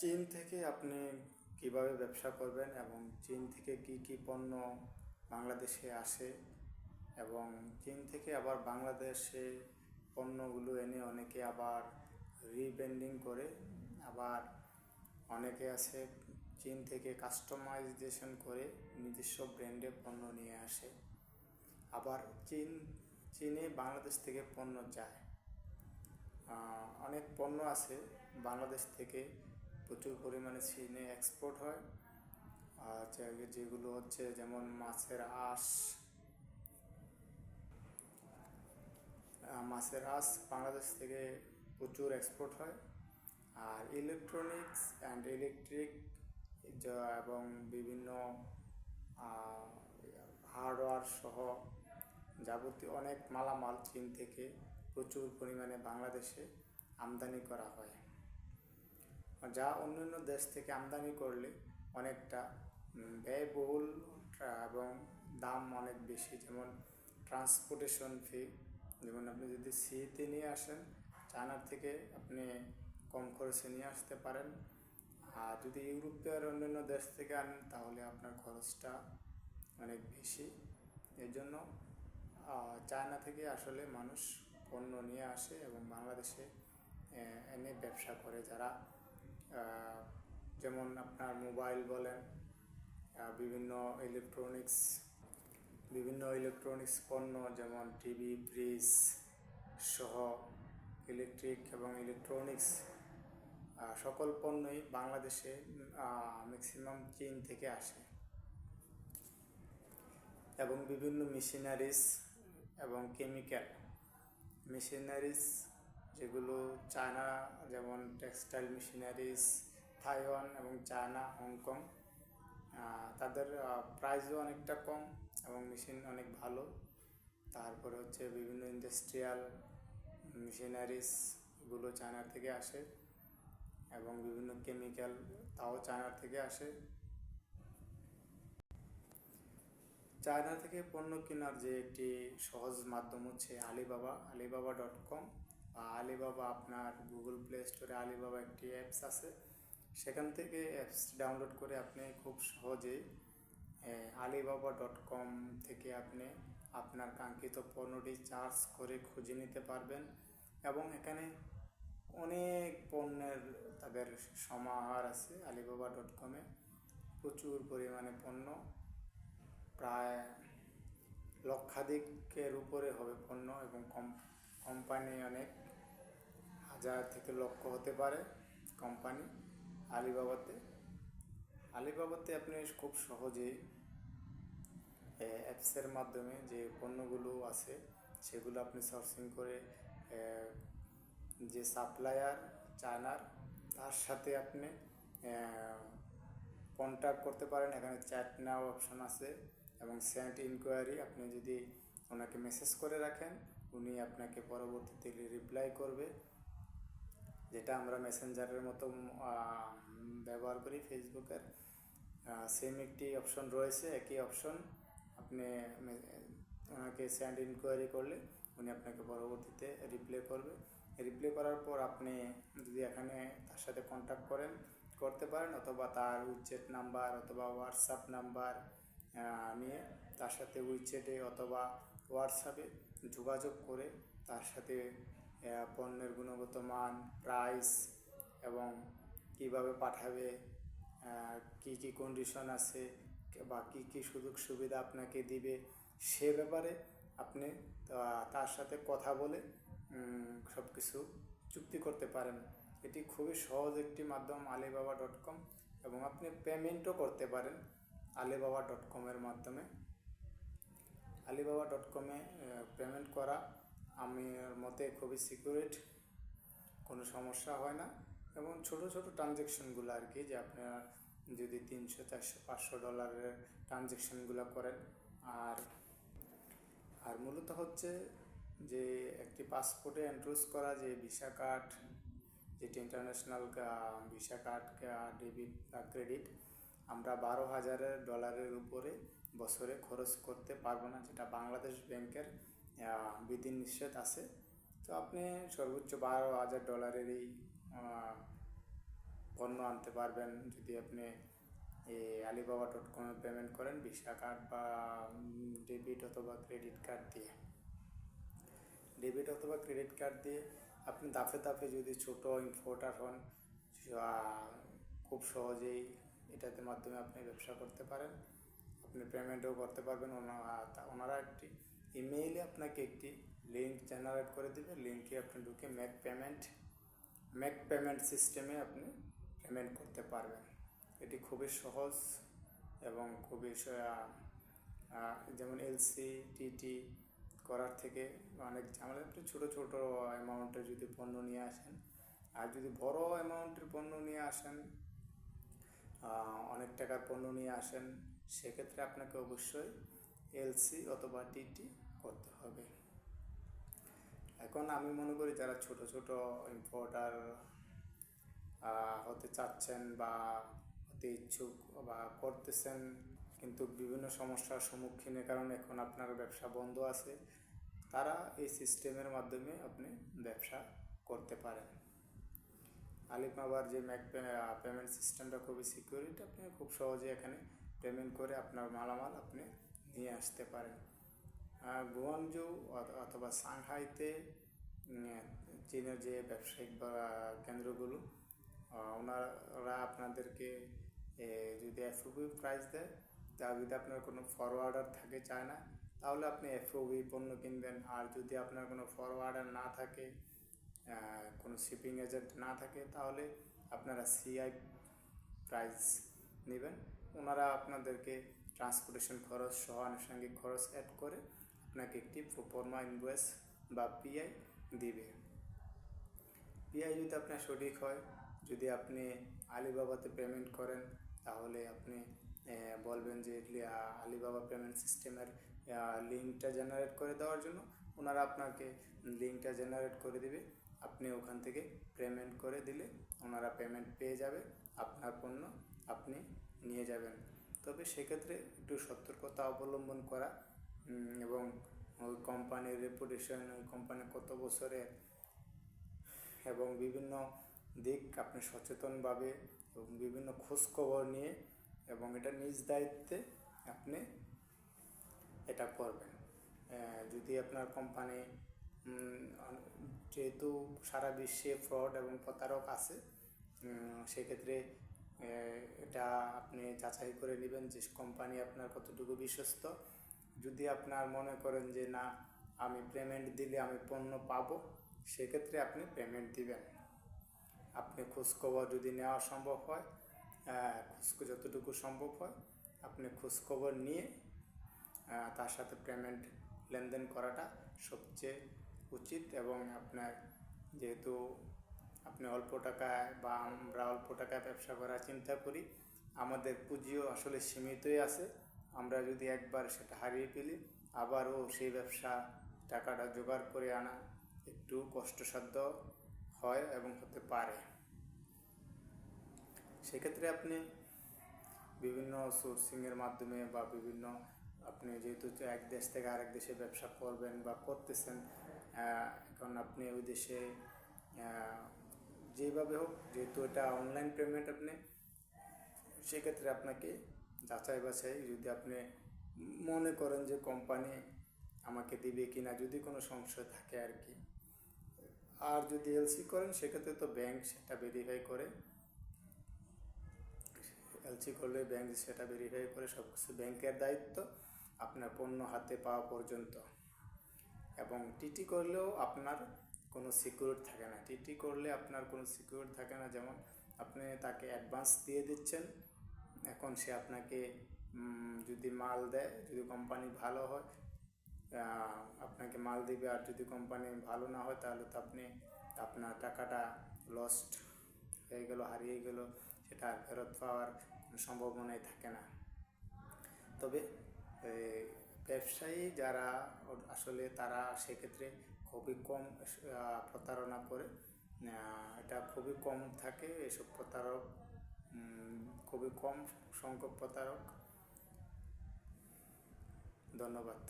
চীন থেকে আপনি কীভাবে ব্যবসা করবেন এবং চীন থেকে কি কি পণ্য বাংলাদেশে আসে? এবং চীন থেকে আবার বাংলাদেশে পণ্যগুলো এনে অনেকে আবার রিব্র্যান্ডিং করে, আবার অনেকে আছে চীন থেকে কাস্টমাইজেশন করে নিজস্ব ব্র্যান্ডে পণ্য নিয়ে আসে। আবার চীন, চীনে বাংলাদেশ থেকে পণ্য যায়। অনেক পণ্য আছে বাংলাদেশ থেকে প্রচুর পরিমাণে চীনে এক্সপোর্ট হয়। আর যেগুলো হচ্ছে যেমন মাছের আঁশ মাছের আঁশ বাংলাদেশ থেকে প্রচুর এক্সপোর্ট হয়। আর ইলেকট্রনিক্স অ্যান্ড ইলেকট্রিক এবং বিভিন্ন হার্ডওয়্যার সহ যাবতীয় অনেক মালামাল চীন থেকে প্রচুর পরিমাণে বাংলাদেশে আমদানি করা হয়। যা অন্যান্য দেশ থেকে আমদানি করলে অনেকটা ব্যয়বহুল এবং দাম অনেক বেশি। যেমন ট্রান্সপোর্টেশন ফি যেমন আপনি যদি সিতে নিয়ে আসেন, চায়নার থেকে আপনি কম খরচে নিয়ে আসতে পারেন। আর যদি ইউরোপের অন্যান্য দেশ থেকে আনেন, তাহলে আপনার খরচটা অনেক বেশি। এর জন্য চায়না থেকে আসলে মানুষ পণ্য নিয়ে আসে এবং বাংলাদেশে এনে ব্যবসা করে। যারা যেমন আপনার মোবাইল বলেন বিভিন্ন ইলেকট্রনিক্স বিভিন্ন ইলেকট্রনিক্স পণ্য যেমন টিভি ফ্রিজ সহ ইলেকট্রিক এবং ইলেকট্রনিক্স সকল পণ্যই বাংলাদেশে ম্যাক্সিমাম চীন থেকে আসে। এবং বিভিন্ন মেশিনারিজ এবং কেমিক্যাল মেশিনারিজ যেগুলো চায়না, যেমন টেক্সটাইল মেশিনারিজ, তাইওয়ান এবং চায়না, হংকং তাদের প্রাইসও অনেকটা কম এবং মেশিন অনেক ভালো। তারপরে হচ্ছে বিভিন্ন ইন্ডাস্ট্রিয়াল মেশিনারিজ এগুলো চায়না থেকে আসে এবং বিভিন্ন কেমিক্যাল তাও চায়না থেকে আসে। চায়না থেকে পণ্য কেনার যে একটি সহজ মাধ্যম হচ্ছে Alibaba Alibaba dot com Alibaba আপনার গুগল প্লে স্টোরে আলিবাবা একটি অ্যাপস আছে। সেখান থেকে অ্যাপস ডাউনলোড করে আপনি খুব সহজেই আলিবাবা ডট কম থেকে আপনি আপনার কাঙ্ক্ষিত পণ্যটি চার্জ করে খুঁজে নিতে পারবেন এবং এখানে অনেক পণ্যের তাদের সমাহার আছে আলিবাবা ডট কমে প্রচুর পরিমাণে পণ্য, প্রায় লক্ষাধিকের উপরে হবে পণ্য এবং কম কোম্পানি অনেক। হাজার থেকে লক্ষ হতে পারে কোম্পানি আলিবাবাতে আলিবাবাতে আপনি খুব সহজেই অ্যাপসের মাধ্যমে যে পণ্যগুলো আছে, সেগুলো আপনি সার্চিং করে যে সাপ্লায়ার চায়নার তার সাথে আপনি কন্ট্যাক্ট করতে পারেন। এখানে চ্যাট নাও অপশন আছে এবং সেন্ট ইনকোয়ারি আপনি যদি ওনাকে মেসেজ করে রাখেন, উনি আপনাকে পরবর্তীতে রিপ্লাই করবে। যেটা আমরা মেসেঞ্জারের মতো ব্যবহার করি ফেসবুকের সেম একটি অপশন রয়েছে, একই অপশন আপনি ওনাকে স্যান্ড ইনকোয়ারি করলে উনি আপনাকে পরবর্তীতে রিপ্লাই করবে। রিপ্লাই করার পর আপনি যদি এখানে তার সাথে কন্ট্যাক্ট করেন, করতে পারেন অথবা তার উইচেট নাম্বার অথবা হোয়াটসঅ্যাপ নাম্বার নিয়ে তার সাথে উইচেটে অথবা হোয়াটসঅ্যাপে যোগাযোগ করে তার সাথে পণ্যের গুণগত মান প্রাইস এবং কীভাবে পাঠাবে কি কি কন্ডিশন আছে, বা কি কি সুযোগ সুবিধা আপনাকে দিবে, সে ব্যাপারে আপনি তার সাথে কথা বলে সব কিছু চুক্তি করতে পারেন। এটি খুবই সহজ একটি মাধ্যম আলিবাবা ডট কম এবং আপনি পেমেন্টও করতে পারেন আলিবাবা ডট কমের মাধ্যমে। আলিবাবা ডট কমে পেমেন্ট করা আমার মতে খুবই সিকিউরিট কোনো সমস্যা হয় না। এবং ছোট ছোট ট্রানজ্যাকশনগুলো আর কি, যে আপনারা যদি তিনশো, চারশো, পাঁচশো ডলারের ট্রানজ্যাকশনগুলো করেন। আর আর মূলত হচ্ছে যে একটি পাসপোর্টে এন্ট্রোজ করা, যে ভিসা কার্ড যেটি ইন্টারন্যাশনাল ভিসা কার্ড ডেবিট বা ক্রেডিট আমরা বারো হাজারের ডলারের উপরে বছরে খরচ করতে পারব না, যেটা বাংলাদেশ ব্যাংকের বিধি নিষেধ আছে। তো আপনি সর্বোচ্চ বারো হাজার ডলারের এই পণ্য আনতে পারবেন। যদি আপনি এই আলিবাবা ডট কমে পেমেন্ট করেন ভিসা কার্ড বা ডেবিট অথবা ক্রেডিট কার্ড দিয়ে। ডেবিট অথবা ক্রেডিট কার্ড দিয়ে আপনি দাফে দাফে যদি ছোট ইম্পোর্টার হন খুব সহজেই এটাতে মাধ্যমে আপনি ব্যবসা করতে পারেন। আপনি পেমেন্টও করতে পারবেন। ওনারা একটি ইমেইলে আপনাকে একটি লিঙ্ক জেনারেট করে দেবে। লিঙ্কে আপনি ঢুকে মেক পেমেন্ট মেক পেমেন্ট সিস্টেমে আপনি পেমেন্ট করতে পারবেন। এটি খুবই সহজ এবং খুবই যেমন এলসি টিটি করার থেকে অনেক ঝামেলা। একটু ছোটো ছোটো অ্যামাউন্টের যদি পণ্য নিয়ে আসেন, আর যদি বড় অ্যামাউন্টের পণ্য নিয়ে আসেন অনেক টাকার পণ্য নিয়ে আসেন, সেক্ষেত্রে আপনাকে অবশ্যই এলসি অথবা টিটি করতে হবে। এখন আমি মনে করি যারা ছোট ছোট ইম্পোর্টার হতে চাচ্ছেন বা হতে ইচ্ছুক বা করতেছেন, কিন্তু বিভিন্ন সমস্যার সম্মুখীনের কারণে এখন আপনার ব্যবসা বন্ধ আছে, তারা এই সিস্টেমের মাধ্যমে আপনি ব্যবসা করতে পারেন। আলিবাবার যে ম্যাক পেমেন্ট সিস্টেমটা খুবই সিকিউরিটি আপনি খুব সহজে এখানে পেমেন্ট করে আপনার মালামাল আপনি নিয়ে আসতে পারেন। গুয়াংজু অথ- অথবা সাংহাইতে চীনের যে ব্যবসায়িক বা কেন্দ্রগুলো ওনারা আপনাদেরকে যদি এফওবি প্রাইস দেয়, তা যদি আপনার কোনো ফরওয়ার্ডার থাকে চায় না তাহলে আপনি এফওবি পণ্য কিনবেন। আর যদি আপনার কোনো ফরওয়ার্ডার না থাকে কোনো শিপিং এজেন্ট না থাকে, তাহলে আপনারা সিআই প্রাইস নেবেন। ওনারা আপনাদেরকে ট্রান্সপোর্টেশন খরচ সহ আনুষঙ্গিক খরচ অ্যাড করে আপনাকে একটি প্রোপরমা ইনভয়েস বা পিআই দিবে? পিআই যদি আপনার সঠিক হয়, যদি আপনি আলিবাবাতে পেমেন্ট করেন, তাহলে আপনি বলবেন যে আলিবাবা পেমেন্ট সিস্টেমের লিঙ্কটা জেনারেট করে দেওয়ার জন্য ওনারা আপনাকে লিঙ্কটা জেনারেট করে দিবে। আপনি ওখান থেকে পেমেন্ট করে দিলে ওনারা পেমেন্ট পেয়ে যাবে, আপনার পণ্য আপনি নিয়ে যাবেন। তবে সেক্ষেত্রে একটু সতর্কতা অবলম্বন করা এবং ওই কোম্পানির রেপুটেশন ওই কোম্পানি কত বছরের এবং বিভিন্ন দিক আপনি সচেতনভাবে এবং বিভিন্ন খোঁজখবর নিয়ে এবং এটা নিজ দায়িত্বে আপনি এটা করবেন। যদি আপনার কোম্পানি যেহেতু সারা বিশ্বে ফ্রড এবং প্রতারক আছে সেক্ষেত্রে এটা আপনি যাচাই করে নেবেন যে কোম্পানি আপনার কতটুকু বিশ্বস্ত। যদি আপনার মনে করেন যে না, আমি পেমেন্ট দিলে আমি পণ্য পাবো, সেক্ষেত্রে আপনি পেমেন্ট দিবেন। আপনি খোঁজখবর যদি নেওয়া সম্ভব হয় খোঁজ যতটুকু সম্ভব হয়, আপনি খোঁজখবর নিয়ে তার সাথে পেমেন্ট লেনদেন করাটা সবচেয়ে উচিত এবং আপনার যেহেতু আপনি অল্প টাকায় বা আমরা অল্প টাকায় ব্যবসা করার চিন্তা করি, আমাদের পুঁজিও আসলে সীমিতই আছে। আমরা যদি একবার সেটা হারিয়ে ফেলি, আবারও সেই ব্যবসা টাকাটা জোগাড় করে আনা একটু কষ্টসাধ্য হয় এবং হতে পারে। সেক্ষেত্রে আপনি বিভিন্ন সোর্সিংয়ের মাধ্যমে বা বিভিন্ন আপনি যেহেতু এক দেশ থেকে আরেক দেশে ব্যবসা করবেন বা করতেছেন এখন আপনি ওই দেশে যেভাবে হোক, যেহেতু এটা অনলাইন পেমেন্ট আপনি, সেক্ষেত্রে আপনাকে যাচাই বাছাই যদি আপনি মনে করেন যে কোম্পানি আমাকে দিবে কি না যদি কোনো সংশয় থাকে আর কি। আর যদি এলসি করেন, সেক্ষেত্রে তো ব্যাংক সেটা ভেরিফাই করে। এলসি করলে ব্যাংক সেটা ভেরিফাই করে সব কিছু ব্যাংকের দায়িত্ব আপনার পণ্য হাতে পাওয়া পর্যন্ত। এবং টিটি করলেও আপনার কোনো সিকিউর থাকে না। টিটি করলে আপনার কোনো সিকিউর থাকে না। যেমন আপনি তাকে অ্যাডভান্স দিয়ে দিচ্ছেন এখন সে আপনাকে যদি মাল দেয়, যদি কোম্পানি ভালো হয় আপনাকে মাল দিবে, আর যদি কোম্পানি ভালো না হয়, তাহলে তো আপনি আপনার টাকাটা লস্ট হয়ে গেল, হারিয়ে গেল, সেটা আর ফেরত পাওয়ার কোনো সম্ভাবনাই থাকে না। তবে ব্যবসায়ী যারা আসলে তারা সেক্ষেত্রে খুবই কম প্রতারণা করে এটা খুবই কম থাকে, এসব প্রতারক খুবই কম সংখ্যক প্রতারক। ধন্যবাদ।